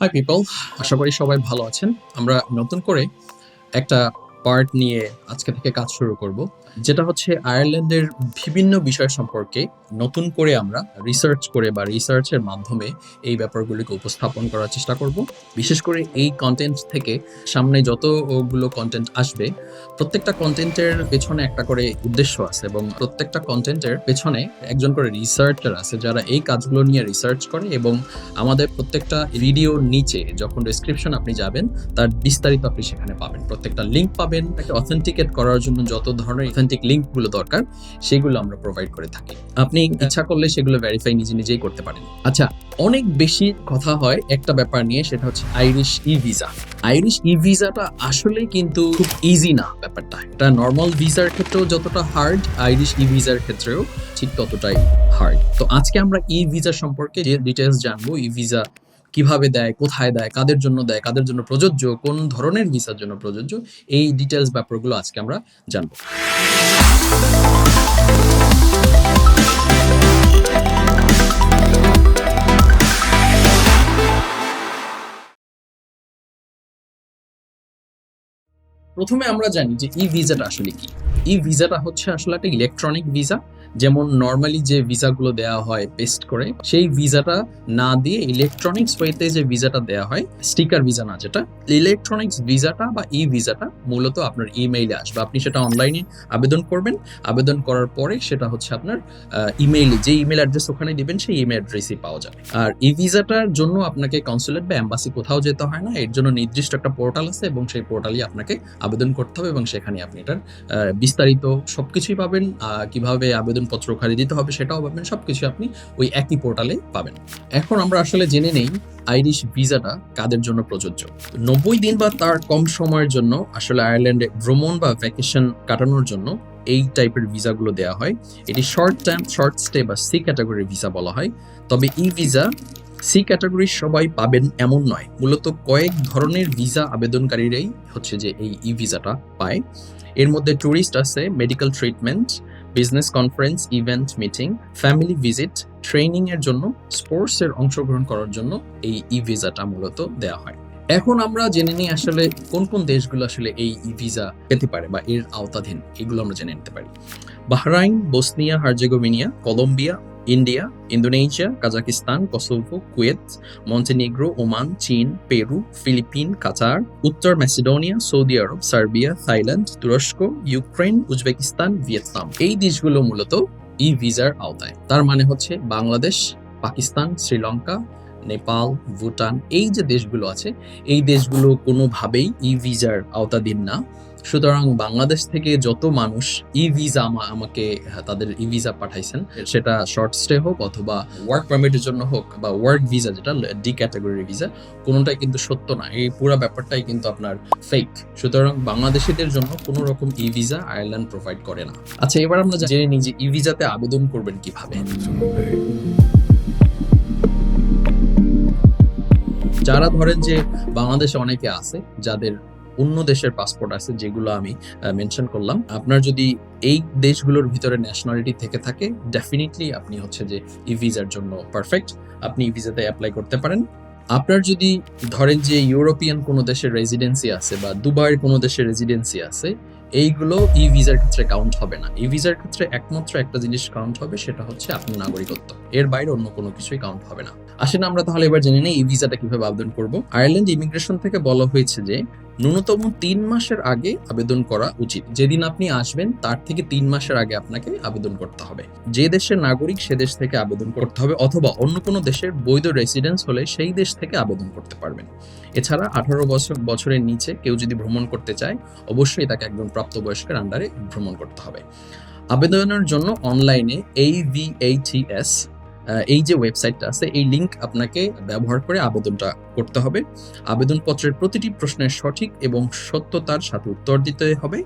High people আশা করি সবাই ভালো আছেন। আমরা নতুন করে একটা পার্ট নিয়ে আজকে থেকে কাজ শুরু করব, যেটা হচ্ছে আয়ারল্যান্ডের বিভিন্ন বিষয় সম্পর্কে নতুন করে আমরা রিসার্চ করে বা রিসার্চের মাধ্যমে এই ব্যাপারগুলিকে উপস্থাপন করার চেষ্টা করব। বিশেষ করে এই কন্টেন্ট থেকে সামনে যতগুলো কন্টেন্ট আসবে, প্রত্যেকটা কন্টেন্টের পেছনে একটা করে উদ্দেশ্য আছে এবং প্রত্যেকটা কন্টেন্টের পেছনে একজন করে রিসার্চার আছে যারা এই কাজগুলো নিয়ে রিসার্চ করে এবং আমাদের প্রত্যেকটা ভিডিওর নিচে যখন ডিসক্রিপশন আপনি যাবেন, তার বিস্তারিত আপনি সেখানে পাবেন। প্রত্যেকটা লিঙ্ক পাবেন। তাকে অথেন্টিকেট করার জন্য যত ধরনের অথেন্টিক লিঙ্কগুলো দরকার, সেগুলো আমরা প্রোভাইড করে থাকি। আপনি ইচ্ছা করলে সেগুলো ভেরিফাই নিজে নিজেই করতে পারেন। আচ্ছা অনেক বেশি কথা হয় একটা ব্যাপার নিয়ে, সেটা হচ্ছে Irish e visa Irish e ভিসাটা আসলে কিন্তু খুব ইজি না ব্যাপারটা। এটা নর্মাল ভিসার ক্ষেত্রেও যতটা হার্ড আইরিশ ই ভিসার ক্ষেত্রেও ঠিক ততটাই হার্ড তো আজকে আমরা ই ভিসা সম্পর্কে যে ডিটেলস জানব ই ভিসা কীভাবে দেয়, কোথায় দেয়, কাদের জন্য দেয়, কাদের জন্য প্রযোজ্য, কোন ধরনের ভিসার জন্য প্রযোজ্য, এই ডিটেলস ব্যাপারগুলো আজকে আমরা জানব। প্রথমে আমরা জানি যে ই ভিসাটা আসলে কি। ই ভিসাটা হচ্ছে আসলে একটা ইলেকট্রনিক ভিসা যেমন নর্মালি যে ভিসাগুলো দেওয়া হয় পেস্ট করে, সেই ভিসাটা না দিয়ে ইলেকট্রনিক্স ওয়েতে যে ভিসাটা দেওয়া হয় স্টিকার ভিসা না যেটা ইলেকট্রনিক্স ভিসাটা বা ই ভিসাটা মূলত আপনার ইমেইলে আসবে। আপনি সেটা অনলাইনে আবেদন করবেন, আবেদন করার পরে সেটা হচ্ছে আপনার ইমেইলে যে ইমেল অ্যাড্রেস ওখানে দিবেন, সেই ইমেল অ্যাড্রেসই পাওয়া যাবে। আর ই ভিসাটার জন্য আপনাকে কনসুলেট বা অ্যাম্বাসি কোথাও যেতে হয় না, এর জন্য নির্দিষ্ট একটা পোর্টাল আছে এবং সেই পোর্টালই আপনাকে আবেদন করতে হবে এবং সেখানে আপনি এটার বিস্তারিত সবকিছুই পাবেন কীভাবে আবেদনপত্র ওখানে দিতে হবে, সেটাও পাবেন সব কিছু আপনি ওই একই পোর্টালে পাবেন। এখন আমরা আসলে জেনে নেই আইরিশ ভিসাটা কাদের জন্য প্রযোজ্য। নব্বই দিন বা তার কম সময়ের জন্য আসলে আয়ারল্যান্ডে ভ্রমণ বা ভ্যাকেশন কাটানোর জন্য এই টাইপের ভিসাগুলো দেওয়া হয়। এটি শর্ট টাইম শর্ট স্টে বা সি ক্যাটাগরির ভিসা বলা হয়। তবে ই ভিসা সি ক্যাটাগরির সবাই পাবেন এমন নয়। মূলত কয়েক ধরনের ভিসা আবেদনকারীরাই হচ্ছে যে এই ই ভিসাটা পায়। এর মধ্যে ট্যুরিস্ট আছে medical treatment business conference event meeting family visit training এর জন্য স্পোর্টস এর অংশগ্রহণ করার জন্য এই ই ভিসাটা মূলত দেওয়া হয়। এখন আমরা জেনে নিই আসলে কোন কোন দেশগুলো আসলে এই ই ভিসা পেতে পারে বা এর আওতাধীন, এগুলো আমরা জেনে নিতে পারি। Bahrain, Bosnia, Herzegovina, Colombia India Indonesia Kazakhstan Kosovo Kuwait Montenegro Oman চীন পেরু ফিলিপিন কাতার উত্তর Macedonia Saudi Arab Serbia Thailand তুরস্ক ইউক্রেন উজবেকিস্তান ভিয়েতনাম এই দেশগুলো মূলত ই ভিসার আওতায়। তার মানে হচ্ছে বাংলাদেশ, পাকিস্তান, শ্রীলঙ্কা, নেপাল, ভুটান, এই যে দেশগুলো আছে, এই দেশগুলো কোনোভাবেই ই ভিসার আওতাধীন না। সুতরাং বাংলাদেশ থেকে যত মানুষ ই ভিসা আমাকে হ্যাঁ, তাদের ই ভিসা পাঠাইছেন সেটা শর্ট স্টে হোক অথবা ওয়ার্ক পারমিটের জন্য হোক বা ওয়ার্ক ভিসা যেটা ডি ক্যাটাগরির ভিসা কোনোটাই কিন্তু সত্য না। এই পুরো ব্যাপারটাই কিন্তু আপনার ফেক সুতরাং বাংলাদেশিদের জন্য কোনো রকম ই ভিসা আয়ারল্যান্ড প্রোভাইড করে না। আচ্ছা এবার আমরা জেনে নিই যে ই ভিসাতে আবেদন করবেন কীভাবে। যারা ধরেন যে বাংলাদেশে অনেকে আছে যাদের অন্য দেশের পাসপোর্ট আছে যেগুলো আমি মেনশন করলাম। আপনার যদি এই দেশগুলোর ভিতরে ন্যাশনালিটি থেকে থাকে ডেফিনেটলি আপনি হচ্ছে যে ই ভিসার জন্য পারফেক্ট আপনি ই ভিসাতে অ্যাপ্লাই করতে পারেন। আপনার যদি ধরেন যে ইউরোপিয়ান কোনো দেশের রেজিডেন্সি আছে বা দুবাইয়ের কোনো দেশের রেজিডেন্সি আছে, এইগুলো ই ভিসার ক্ষেত্রে কাউন্ট হবে না। ই ভিসার ক্ষেত্রে একমাত্র একটা জিনিস কাউন্ট হবে, সেটা হচ্ছে আপনার নাগরিকত্ব। এর বাইরে অন্য কোনো কিছুই কাউন্ট হবে না। আসেন আমরা তাহলে এবার জেনে নিই ই ভিসাটা কীভাবে আবেদন করব। আয়ারল্যান্ড ইমিগ্রেশন থেকে বলা হয়েছে যে ন্যূনতম তিন মাসের আগে আবেদন করা উচিত। যেদিন আপনি আসবেন, তার থেকে তিন মাসের আগে আপনাকে আবেদন করতে হবে। যে দেশের নাগরিক, সে দেশ থেকে আবেদন করতে হবে অথবা অন্য কোনো দেশের বৈধ রেসিডেন্স হলে সেই দেশ থেকে আবেদন করতে পারবেন। এছাড়া আঠারো বছর, বছরের নিচে কেউ যদি ভ্রমণ করতে চায়, অবশ্যই তাকে একজন প্রাপ্তবয়স্কের আন্ডারে ভ্রমণ করতে হবে। আবেদনের জন্য অনলাইনে এই ভিএইচএস এই যে ওয়েবসাইটটা আছে, এই লিঙ্ক আপনাকে ব্যবহার করে আবেদনটা করতে হবে। আবেদনপত্রের প্রতিটি প্রশ্নের সঠিক এবং সত্যতার সাথে উত্তর দিতে হবে।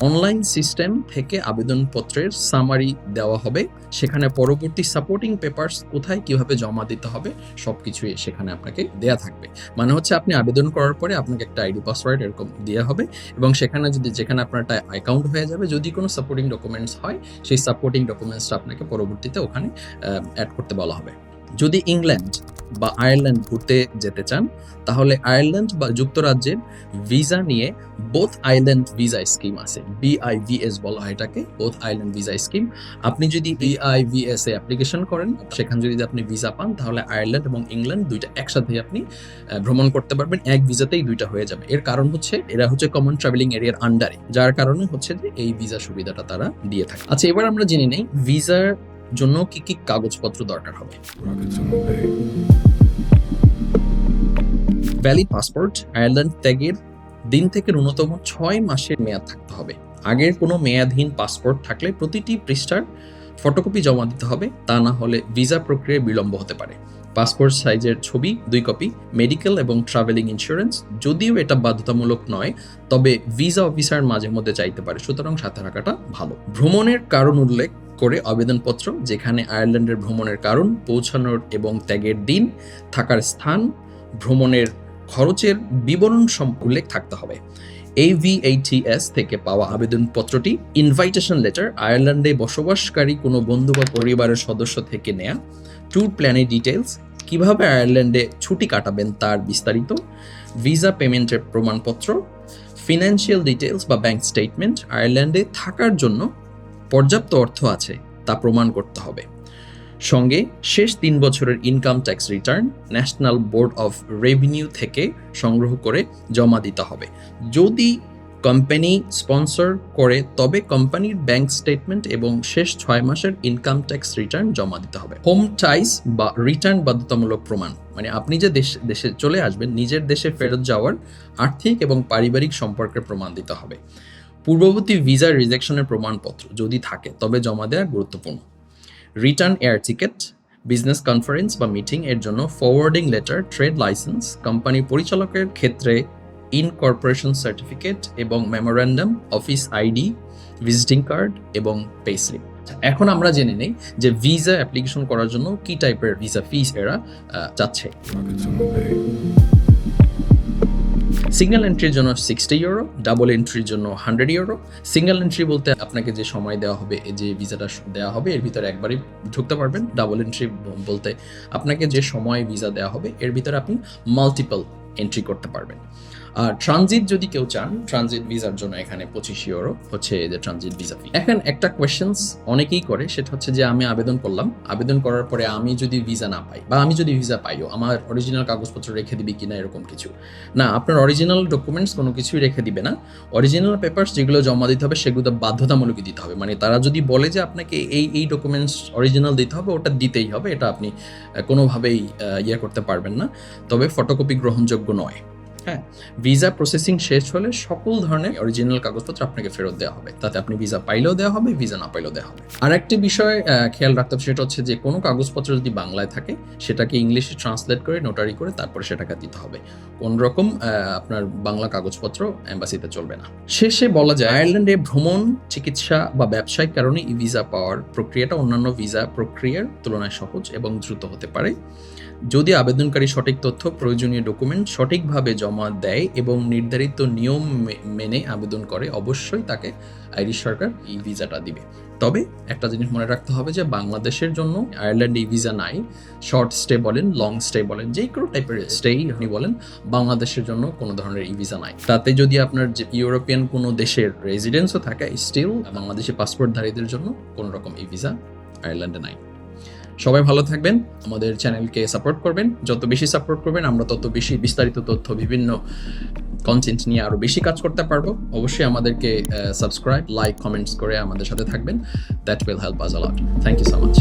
অনলাইন সিস্টেম থেকে আবেদনপত্রের সামারি দেওয়া হবে। সেখানে পরবর্তী সাপোর্টিং পেপারস কোথায় কীভাবে জমা দিতে হবে সব কিছুই সেখানে আপনাকে দেয়া থাকবে। মানে হচ্ছে আপনি আবেদন করার পরে আপনাকে একটা আইডি, পাসওয়ার্ড এরকম দেওয়া হবে এবং সেখানে যদি, যেখানে আপনার একটা অ্যাকাউন্ট হয়ে যাবে, যদি কোনো সাপোর্টিং ডকুমেন্টস হয়, সেই সাপোর্টিং ডকুমেন্টসটা আপনাকে পরবর্তীতে ওখানে অ্যাড করতে বলা হবে। যদি ইংল্যান্ড বা আয়ারল্যান্ড ঘুরতে যেতে চান, তাহলে আয়ারল্যান্ড বা যুক্তরাজ্যের ভিসা নিয়ে বোথ আইল্যান্ড ভিসা স্কিম আছে। বিআইভিএস বলা হয় এটাকে, বোথ আইল্যান্ড ভিসা স্কিম। আপনি যদি বিআইভিএস এ অ্যাপ্লিকেশন করেন, সেখানে যদি আপনি ভিসা পান, তাহলে আয়ারল্যান্ড এবং ইংল্যান্ড দুইটা একসাথে আপনি ভ্রমণ করতে পারবেন। এক ভিসাতেই দুইটা হয়ে যাবে। এর কারণ হচ্ছে, এরা হচ্ছে কমন ট্রাভেলিং এরিয়ার আন্ডারে যার কারণে হচ্ছে যে এই ভিসা সুবিধাটা তারা দিয়ে থাকে। আচ্ছা এবার আমরা জেনে নেই, ভিসার জন্য কি কি কাগজপত্র দরকার হবে. ভ্যালিড পাসপোর্ট আয়ারল্যান্ড ত্যাগের দিন থেকে ন্যূনতম ছয় মাসের মেয়াদ থাকতে হবে। আগের কোনো মেয়াদহীন পাসপোর্ট থাকলে প্রতিটি পৃষ্ঠার ফটোকপি জমা দিতে হবে তা না হলে ভিসা প্রক্রিয়ায় বিলম্ব হতে পারে। পাসপোর্ট সাইজের ছবি দুই কপি মেডিকেল এবং ট্রাভেলিং ইন্স্যুরেন্স যদিও এটা বাধ্যতামূলক নয় তবে ভিসা অফিসার মাঝে মধ্যে চাইতে পারে সুতরাং সাথে রাখাটা ভালো। ভ্রমণের কারণ উল্লেখ করে আবেদনপত্র যেখানে আয়ারল্যান্ডের ভ্রমণের কারণ, পৌঁছানোর এবং ত্যাগের দিন, থাকার স্থান, ভ্রমণের খরচের বিবরণ উল্লেখ থাকতে হবে। AVATS থেকে পাওয়া আবেদনপত্রটি ইনভাইটেশন লেটার আয়ারল্যান্ডে বসবাসকারী কোনো বন্ধু বা পরিবারের সদস্য থেকে নেয়া ট্যুর প্ল্যানের ডিটেলস কীভাবে আয়ারল্যান্ডে ছুটি কাটাবেন তার বিস্তারিত ভিসা পেমেন্টের প্রমাণপত্র ফিনান্সিয়াল ডিটেলস বা ব্যাংক স্টেটমেন্ট আয়ারল্যান্ডে থাকার জন্য পর্যাপ্ত অর্থ আছে তা প্রমাণ করতে হবে। সঙ্গে শেষ তিন বছরের income tax return National Board of Revenue থেকে সংগ্রহ করে জমা দিতে হবে। যদি কোম্পানি স্পন্সর করে, তবে কোম্পানির ব্যাংক স্টেটমেন্ট এবং শেষ ছয় মাসের ইনকাম ট্যাক্স রিটার্ন জমা দিতে হবে। হোম টাইস বা রিটার্ন বাধ্যতামূলক প্রমাণ মানে আপনি যে দেশ, দেশে চলে আসবেন, নিজের দেশে ফেরত যাওয়ার আর্থিক এবং পারিবারিক সম্পর্কের প্রমাণ দিতে হবে। পূর্ববর্তী ভিসা রিজেকশনের প্রমাণপত্র যদি থাকে, তবে জমা দেওয়া গুরুত্বপূর্ণ। Return air ticket business conference বা মিটিং এর জন্য ফরওয়ার্ডিং লেটার ট্রেড লাইসেন্স কোম্পানির পরিচালকের ক্ষেত্রে ইনকর্পোরেশন সার্টিফিকেট এবং memorandum office ID visiting card এবং পেস্লিপ এখন আমরা জেনে নেই যে ভিসা অ্যাপ্লিকেশন করার জন্য কি টাইপের ভিসা ফিস এরা চাচ্ছে সিঙ্গেল এন্ট্রির জন্য সিক্সটি ইউরো ডাবল এন্ট্রির জন্য হান্ড্রেড ইউরো সিঙ্গেল এন্ট্রি বলতে আপনাকে যে সময় দেওয়া হবে যে ভিসাটা দেওয়া হবে, এর ভিতরে একবারই ঢুকতে পারবেন। ডাবল এন্ট্রি বলতে আপনাকে যে সময় ভিসা দেওয়া হবে, এর ভিতরে আপনি মাল্টিপল এন্ট্রি করতে পারবেন। আর ট্রানজিট যদি কেউ চান ট্রানজিট ভিসার জন্য এখানে পঁচিশ ইউরো হচ্ছে যে ট্রানজিট ভিসা ফি এখন একটা কোয়েশ্চেন্স অনেকেই করে, সেটা হচ্ছে যে আমি আবেদন করলাম। আবেদন করার পরে আমি যদি ভিসা না পাই, বা আমি যদি ভিসা পাইও, আমার অরিজিনাল কাগজপত্র রেখে দিবি কিনা এরকম কিছু? না, আপনার অরিজিনাল ডকুমেন্টস কোনো কিছুই রেখে দিবে না। অরিজিনাল পেপারস যেগুলো জমা দিতে হবে, সেগুলো বাধ্যতামূলক দিতে হবে। মানে তারা যদি বলে যে আপনাকে এই এই ডকুমেন্টস অরিজিনাল দিতে হবে, ওটা দিতেই হবে। এটা আপনি কোনোভাবেই ইয়ে করতে পারবেন না। তবে ফটোকপি গ্রহণযোগ্য নয়। হ্যাঁ। ভিসা প্রসেসিং শেষ হলে সকল ধরনের অরিজিনাল কাগজপত্র আপনাকে ফেরত দেওয়া হবে। তাতে আপনি ভিসা পাইলেও দেওয়া হবে ভিসা না পাইলেও দেওয়া হবে। আর একটি বিষয় খেয়াল রাখতে হবে সেটা হচ্ছে যে কোনো কাগজপত্র যদি বাংলায় থাকে সেটাকে ইংলিশে ট্রান্সলেট করে নোটারি করে তারপরে সেটাকে দিতে হবে। কোন রকম আপনার বাংলা কাগজপত্র এম্বাসিতে চলবে না। শেষে বলা যায় আয়ারল্যান্ডে ভ্রমণ চিকিৎসা বা ব্যবসায়িক কারণে ই ভিসা পাওয়ার প্রক্রিয়াটা অন্যান্য ভিসা প্রক্রিয়ার তুলনায় সহজ এবং দ্রুত হতে পারে। যদি আবেদনকারী সঠিক তথ্য প্রয়োজনীয় ডকুমেন্ট সঠিকভাবে জমা দেয় এবং নির্ধারিত নিয়ম মেনে আবেদন করে অবশ্যই তাকে আইরিশ সরকার এই ভিসাটা দিবে। তবে একটা জিনিস মনে রাখতে হবে যে বাংলাদেশের জন্য আয়ারল্যান্ড এই ভিসা নাই। শর্ট স্টে বলেন লং স্টে বলেন যে কোনো টাইপের স্টেই আপনি বলেন বাংলাদেশের জন্য কোনো ধরনের ই ভিসা নাই। তাতে যদি আপনার যে ইউরোপিয়ান কোনো দেশের রেসিডেন্সও থাকে স্টিল বাংলাদেশি পাসপোর্টধারীদের জন্য কোনো রকম ই ভিসা আয়ারল্যান্ডে নাই। সবাই ভালো থাকবেন, আমাদের চ্যানেলকে সাপোর্ট করবেন। যত বেশি সাপোর্ট করবেন, আমরা তত বেশি বিস্তারিত তথ্য, বিভিন্ন কন্টেন্ট নিয়ে আরও বেশি কাজ করতে পারব। অবশ্যই আমাদেরকে সাবস্ক্রাইব লাইক কমেন্টস করে আমাদের সাথে থাকবেন। That will help us uh thank you so much